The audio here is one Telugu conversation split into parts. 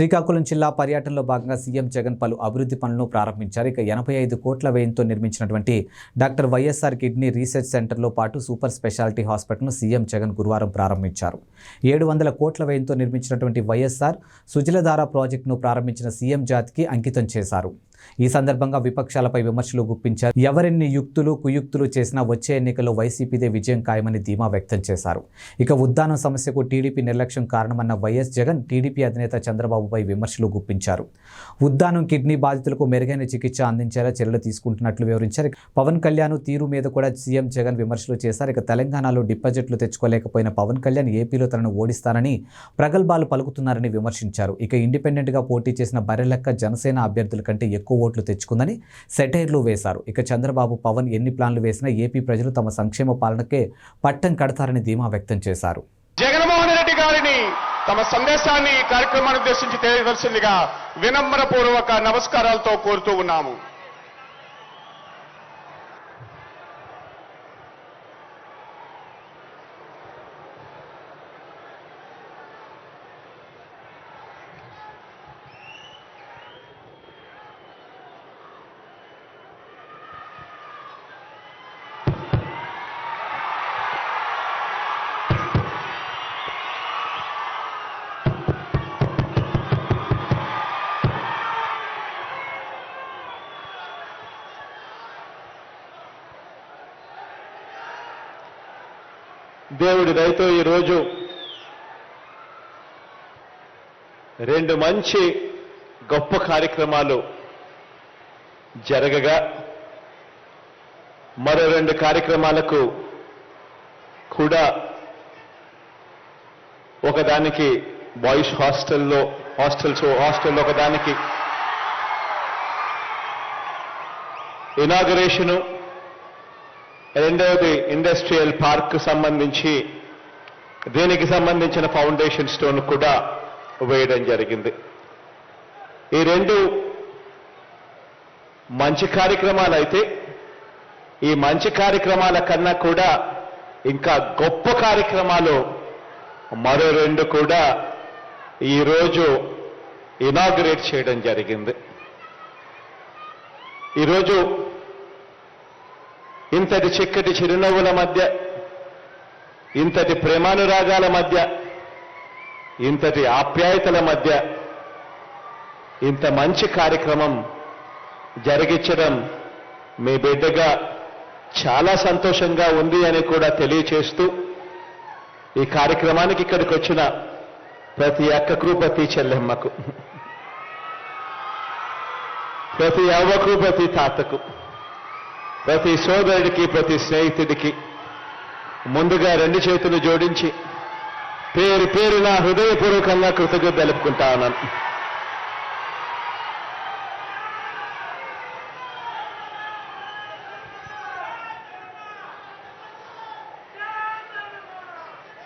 శ్రీకాకుళం జిల్లా పర్యటనలో భాగంగా సీఎం జగన్ పలు అభివృద్ధి పనులను ప్రారంభించారు. ఇక ఎనభై ఐదు కోట్ల వ్యయంతో నిర్మించినటువంటి డాక్టర్ వైఎస్ఆర్ కిడ్నీ రీసెర్చ్ సెంటర్లో పాటు సూపర్ స్పెషాలిటీ హాస్పిటల్ను సీఎం జగన్ గురువారం ప్రారంభించారు. ఏడు వందల కోట్ల వ్యయంతో నిర్మించినటువంటి వైఎస్ఆర్ సుజలధార ప్రాజెక్టును ప్రారంభించిన సీఎం జాతికి అంకితం చేశారు. ఈ సందర్భంగా విపక్షాలపై విమర్శలు గుప్పించారు. ఎవరెన్ని యుక్తులు కుయుక్తులు చేసినా వచ్చే ఎన్నికల్లో వైసీపీదే విజయం ఖాయమని ధీమా వ్యక్తం చేశారు. ఇక ఉద్దానం సమస్యకు టీడీపీ నిర్లక్ష్యం కారణమన్న వైఎస్ జగన్ టీడీపీ అధినేత చంద్రబాబుపై విమర్శలు గుప్పించారు. ఉద్దానం కిడ్నీ బాధితులకు మెరుగైన చికిత్స అందించేలా చర్యలు తీసుకుంటున్నట్లు వివరించారు. పవన్ కళ్యాణ్ తీరు మీద కూడా సీఎం జగన్ విమర్శలు చేశారు. ఇక తెలంగాణలో డిపాజిట్లు తెచ్చుకోలేకపోయిన పవన్ కళ్యాణ్ ఏపీలో తనను ఓడిస్తానని ప్రగల్భాలు పలుకుతున్నారని విమర్శించారు. ఇక ఇండిపెండెంట్గా పోటీ చేసిన బర్రెలెక్క జనసేన అభ్యర్థుల కంటే ఎక్కువ ఓట్లు తెచ్చుకుందని సెటైర్లు వేశారు. ఇక చంద్రబాబు పవన్ ఎన్ని ప్లాన్లు వేసినా ఏపీ ప్రజలు తమ సంక్షేమ పాలనకే పట్టం కడతారని ధీమా వ్యక్తం చేశారు. జగన్మోహన్ రెడ్డి గారిని తమ సందేశాన్ని ఈ కార్యక్రమాన్ని ఉద్దేశించి తెలియవలసిందిగా వినమ్రపూర్వక నమస్కారాలతో కోరుతూ ఉన్నాము. దేవుడి దయతో ఈరోజు రెండు మంచి గొప్ప కార్యక్రమాలు జరగగా మరో రెండు కార్యక్రమాలకు కూడా ఒకదానికి బాయ్స్ హాస్టల్లో హాస్టల్స్ హాస్టల్లో ఒకదానికి. ఇనాగరేషను రెండవది ఇండస్ట్రియల్ పార్క్ సంబంధించి దీనికి సంబంధించిన ఫౌండేషన్ స్టోన్ కూడా వేయడం జరిగింది. ఈ రెండు మంచి కార్యక్రమాలు అయితే ఈ మంచి కార్యక్రమాల కన్నా కూడా ఇంకా గొప్ప కార్యక్రమాలు మరో రెండు కూడా ఈరోజు ఇనాగ్రేట్ చేయడం జరిగింది. ఈరోజు ఇంతటి చిక్కటి చిరునవ్వుల మధ్య ఇంతటి ప్రేమానురాగాల మధ్య ఇంతటి ఆప్యాయతల మధ్య ఇంత మంచి కార్యక్రమం జరిగించడం మీ బిడ్డగా చాలా సంతోషంగా ఉంది అని కూడా తెలియచేస్తూ ఈ కార్యక్రమానికి ఇక్కడికి వచ్చిన ప్రతి అక్కకు ప్రతి చెల్లెమ్మకు ప్రతి అవ్వకు ప్రతి తాతకు ప్రతి సోదరుడికి ప్రతి స్నేహితుడికి ముందుగా రెండు చేతులు జోడించి పేరు పేరున హృదయపూర్వకంగా కృతజ్ఞత తెలుపుకుంటా ఉన్నాను.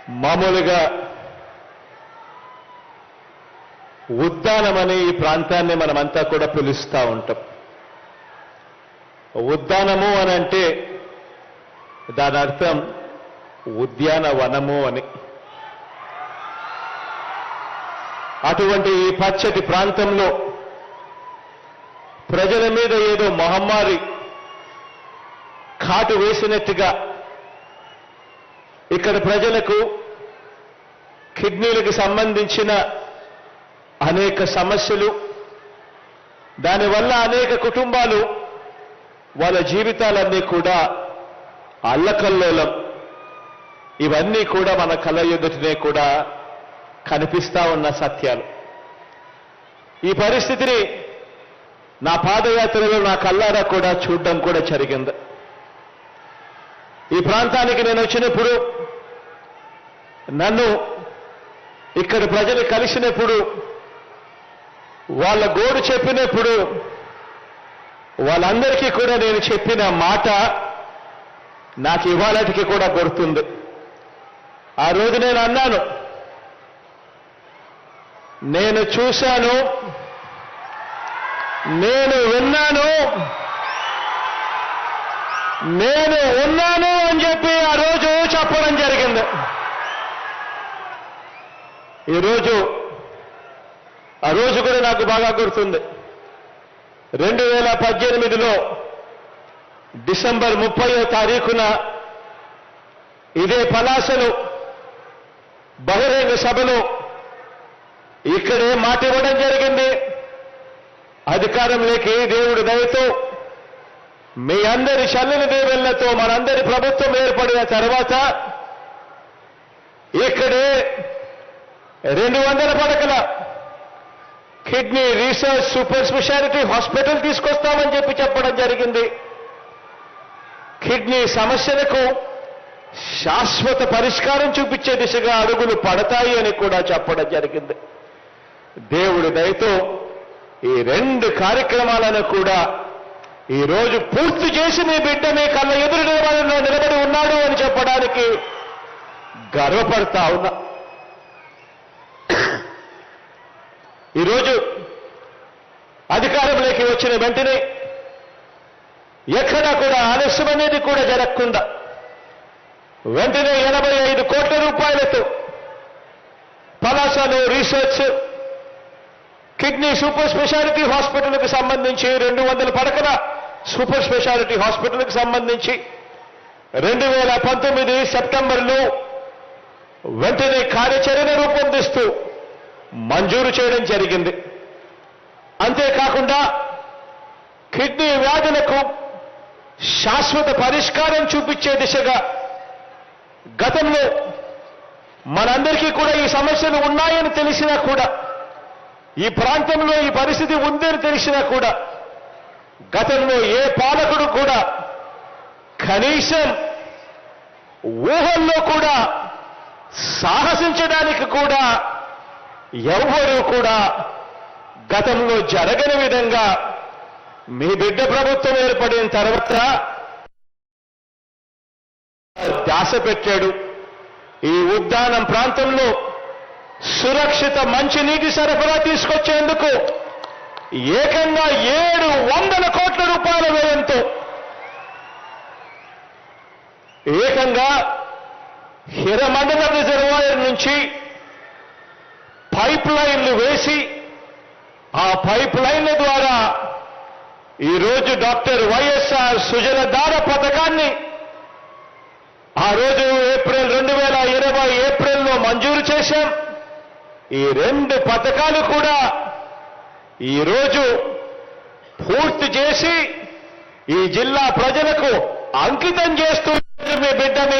మామూలుగా ఉద్దానమనే ఈ ప్రాంతాన్ని మనమంతా కూడా పిలుస్తూ ఉంటాం. ఉద్దానము అని అంటే దాని అర్థం ఉద్యానవనము అని. అటువంటి ఈ పచ్చటి ప్రాంతంలో ప్రజల మీద ఏదో మహమ్మారి కాటు వేసినట్టుగా ఇక్కడ ప్రజలకు కిడ్నీలకు సంబంధించిన అనేక సమస్యలు దానివల్ల అనేక కుటుంబాలు వాళ్ళ జీవితాలన్నీ కూడా అల్లకల్లోలం. ఇవన్నీ కూడా మన కళ్ళ ఎదుటనే కూడా కనిపిస్తా ఉన్న సత్యాలు. ఈ పరిస్థితిని నా పాదయాత్రలో నా కల్లారా కూడా చూడడం కూడా జరిగింది. ఈ ప్రాంతానికి నేను వచ్చినప్పుడు నన్ను ఇక్కడ ప్రజలు కలిసినప్పుడు వాళ్ళ గోడు చెప్పినప్పుడు వాళ్ళందరికీ కూడా నేను చెప్పిన మాట నాకు ఇవాళటికి కూడా గుర్తుంది. ఆ రోజు నేను అన్నాను నేను చూశాను నేను విన్నాను నేను ఉన్నాను అని చెప్పి ఆ రోజు చెప్పడం జరిగింది. ఈరోజు ఆ రోజు కూడా నాకు బాగా గుర్తుంది. రెండు వేల పద్దెనిమిదిలో డిసెంబర్ ముప్పయో తారీఖున ఇదే పలాసలో బహిరంగ సభలో ఇక్కడే మాట ఇవ్వడం జరిగింది. అధికారంలోకి దేవుడి దయతో మీ అందరి చల్లని దేవుళ్ళతో మనందరి ప్రభుత్వం ఏర్పడిన తర్వాత ఇక్కడే రెండు వందల పడకల kidney research super speciality hospital తీసుకొస్తామని చెప్పి చెప్పడం జరిగింది. కిడ్నీ సమస్యలకు శాశ్వత పరిష్కారం చూపించే దిశగా అడుగులు పడతాయి అని కూడా చెప్పడం జరిగింది. దేవుడి దయతో ఈ రెండు కార్యక్రమాలను కూడా ఈరోజు పూర్తి చేసి మీ బిడ్డ మీ కళ్ళ ఎదురు నిలబడి నిలబడి ఉన్నాడు అని చెప్పడానికి గర్వపడతా ఉన్నా. ఈరోజు అధికారంలోకి వచ్చిన వెంటనే ఎక్కడా కూడా ఆలస్యం అనేది కూడా జరగకుండా వెంటనే ఎనభై ఐదు కోట్ల రూపాయలతో పలాసలో రీసెర్చ్ కిడ్నీ సూపర్ స్పెషాలిటీ హాస్పిటల్కి సంబంధించి రెండు వందల పడకల సూపర్ స్పెషాలిటీ హాస్పిటల్కి సంబంధించి రెండు వేల పంతొమ్మిది సెప్టెంబర్లో వెంటనే కార్యాచరణ రూపొందిస్తూ మంజూరు చేయడం జరిగింది. అంతేకాకుండా కిడ్నీ వ్యాధులకు శాశ్వత పరిష్కారం చూపించే దిశగా గతంలో మనందరికీ కూడా ఈ సమస్యలు ఉన్నాయని తెలిసినా కూడా ఈ ప్రాంతంలో ఈ పరిస్థితి ఉందని తెలిసినా కూడా గతంలో ఏ పాలకుడు కూడా కనీసం ఊహల్లో కూడా సాహసించడానికి కూడా ఎవరూ కూడా గతంలో జరగని విధంగా మీ బిడ్డ ప్రభుత్వం ఏర్పడిన తర్వాత దాస పెట్టాడు. ఈ ఉద్యానం ప్రాంతంలో సురక్షిత మంచినీటి సరఫరా తీసుకొచ్చేందుకు ఏకంగా ఏడు వందల కోట్ల రూపాయల వ్యయంతో ఏకంగా హిరమండల రిజర్వాయర్ నుంచి పైప్ లైన్లు వేసి ఆ పైప్ లైన్ల ద్వారా ఈరోజు డాక్టర్ వైఎస్ఆర్ సుజలధార పథకాన్ని ఆ రోజు ఏప్రిల్ రెండు వేల ఇరవై ఏప్రిల్లో మంజూరు చేశాం. ఈ రెండు పథకాలు కూడా ఈరోజు పూర్తి చేసి ఈ జిల్లా ప్రజలకు అంకితం చేస్తూ మీ బిడ్డ మీ